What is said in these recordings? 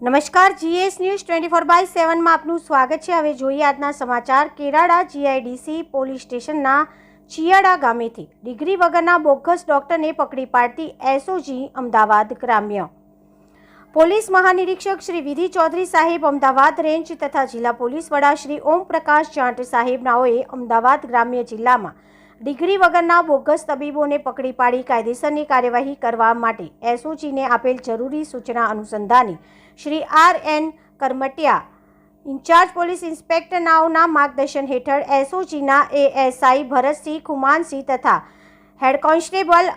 નમસ્કાર GS news twenty four by સેવનમાં આપનું સ્વાગત છે. હવે જોઈએ આજના સમાચાર. કેરાડા જીઆઈડીસી પોલીસ સ્ટેશનના ચિયાડા ગામેથી ડિગ્રી વગરના બોગસ ડોક્ટરને પકડી પાડતી એસઓજી અમદાવાદ ગ્રામ્ય. પોલીસ મહાનિરીક્ષક શ્રી વિધિ ચૌધરી સાહેબ અમદાવાદ રેન્જ તથા જિલ્લા પોલીસ વડા શ્રી ઓમ પ્રકાશ જાટ સાહેબ અમદાવાદ ગ્રામ્ય જિલ્લામાં ડિગ્રી વગરના બોગસ તબીબોને પકડી પાડી કાયદેસરની કાર્યવાહી કરવા માટે એસઓજીને આપેલ જરૂરી સૂચના અનુસંધાને Shri R N Karamtiya incharge police inspector નાઓના માર્ગદર્શન હેઠળ એસઓજીના એએસઆઈ ભરતસિંહ ખુમાનસિંહ તથા હેડ કોન્સ્ટેબલ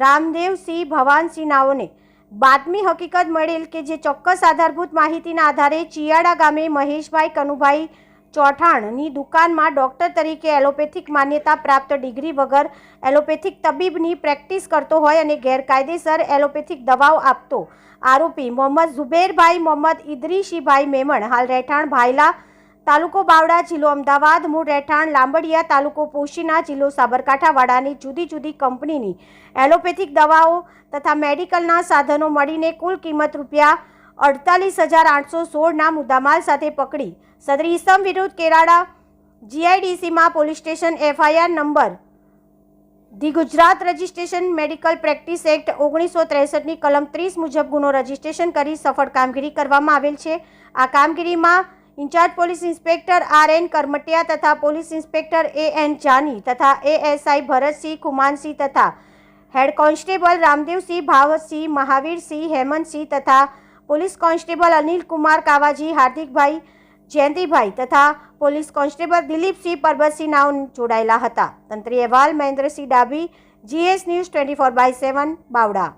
રામદેવસિંહ ભવાનસિંહ નાઓને બાતમી હકીકત મળેલ કે જે ચોક્કસ આધારભૂત માહિતીના આધારે ચિયાડા ગામે મહેશભાઈ કનુભાઈ ચોઠાણની દુકાનમાં ડૉક્ટર તરીકે એલોપેથિક માન્યતા પ્રાપ્ત ડિગ્રી વગર એલોપેથિક તબીબની પ્રેક્ટિસ કરતો હોય અને ગેરકાયદેસર એલોપેથિક દવાઓ આપતો. આરોપી મોહમ્મદ ઝુબેરભાઈ મોહમ્મદ ઇદરીશીભાઈ મેમણ, હાલ રહેઠાણ ભાયલા તાલુકો બાવડા જિલ્લો અમદાવાદ, મૂળ રહેઠાણ લાંબડિયા તાલુકો પોશીના જિલ્લો સાબરકાંઠાવાડાની જુદી જુદી કંપનીની એલોપેથિક દવાઓ તથા મેડિકલના સાધનો મળીને કુલ કિંમત રૂપિયા અડતાલીસ હજાર આઠસો સોળના મુદ્દામાલ સાથે પકડી. સદરી ઇસમ વિરુદ્ધ Kerada જીઆઈડીસીમાં police station FIR number. The Gujarat registration medical practice act ઓગણીસો ત્રેસઠની કલમ ત્રીસ મુજબ ગુનો રજિસ્ટ્રેશન કરી સફળ કામગીરી કરવામાં આવેલ છે. આ કામગીરીમાં incharge police inspector R N Karamtiya તથા police inspector A N Jani તથા એએસઆઈ ભરતસિંહ કુમાનસિંહ તથા હેડ કોન્સ્ટેબલ રામદેવસિંહ ભાવસિંહ, મહાવીરસિંહ હેમંતસિંહ તથા પોલીસ કોન્સ્ટેબલ અનિલ કુમાર કાવાજી, હાર્દિકભાઈ જયંતિભાઈ તથા પોલીસ કોન્સ્ટેબલ દિલીપસિંહ પરબતસિંહ નાવ જોડાયેલા હતા. તંત્રી અહેવાલ Mahendrasinh Dabhi, GS news twenty four by seven, Bavda.